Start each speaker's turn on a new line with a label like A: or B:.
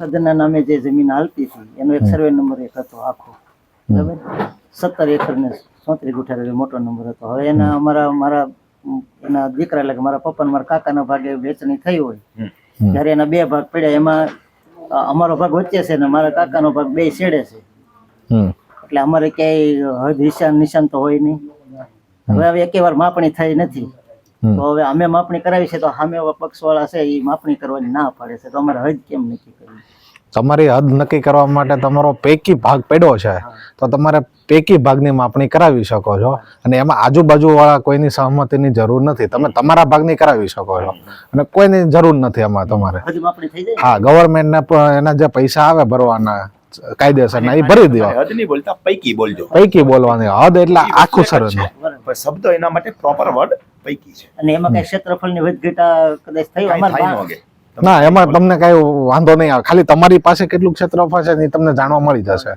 A: ખદરના નામે જે જમીન હાલતી હતી એનો એક સર્વે નંબર એક હતો આખો. બરાબર? સત્તર એકર ને સોત્રી ગુઠા મોટો નંબર હતો. હવે એના અમારા મારા એના દીકરા એટલે કે મારા પપ્પા મારા કાકાના ભાગે વેચણી થઈ હોય. ત્યારે એના બે ભાગ પડ્યા. એમાં અમારો ભાગ વચ્ચે છે ને મારા કાકાનો ભાગ બે છેડે છે. એટલે અમારે ક્યાંય હદ નિશાન નિશાન તો હોય નહીં. હવે એકે વાર માપણી થઈ નથી. તો હવે અમે માપણી કરાવી છે તો સામે પક્ષવાળા છે એ માપણી કરવાની ના પાડે છે. તો અમારે હદ કેમ નક્કી કરવી?
B: તમારી હદ નક્કી કરવા માટે તમારો પૈકી ભાગ પડ્યો છે. તો તમારે પૈકી ભાગની માપણી કરાવી શકો છો. અને એમાં આજુબાજુ વાળા કોઈની સહમતિની જરૂર નથી. તમે તમારા ભાગની કરાવી શકો છો. અને કોઈની જરૂર નથી એમાં તમારે.
A: હદ માપણી થઈ
B: હા ગવર્મેન્ટને પણ એના જે પૈસા આવે ભરવાના કાયદેસરના એ ભરી દેવા.
C: હદ નહીં બોલતા પૈકી બોલજો.
B: પૈકી બોલવાની. હદ એટલે આખું સરસ.
C: શબ્દ એના માટે પ્રોપર વર્ડ પૈકી છે.
A: અને એમાં કઈ ક્ષેત્રફળની વધઘટા કદાચ થઈ અમારે.
C: ના
B: એમાં તમને કઈ વાંધો નહીં આવે. ખાલી તમારી પાસે કેટલું ક્ષેત્રફળ છે એ તમને જાણવા મળી જશે.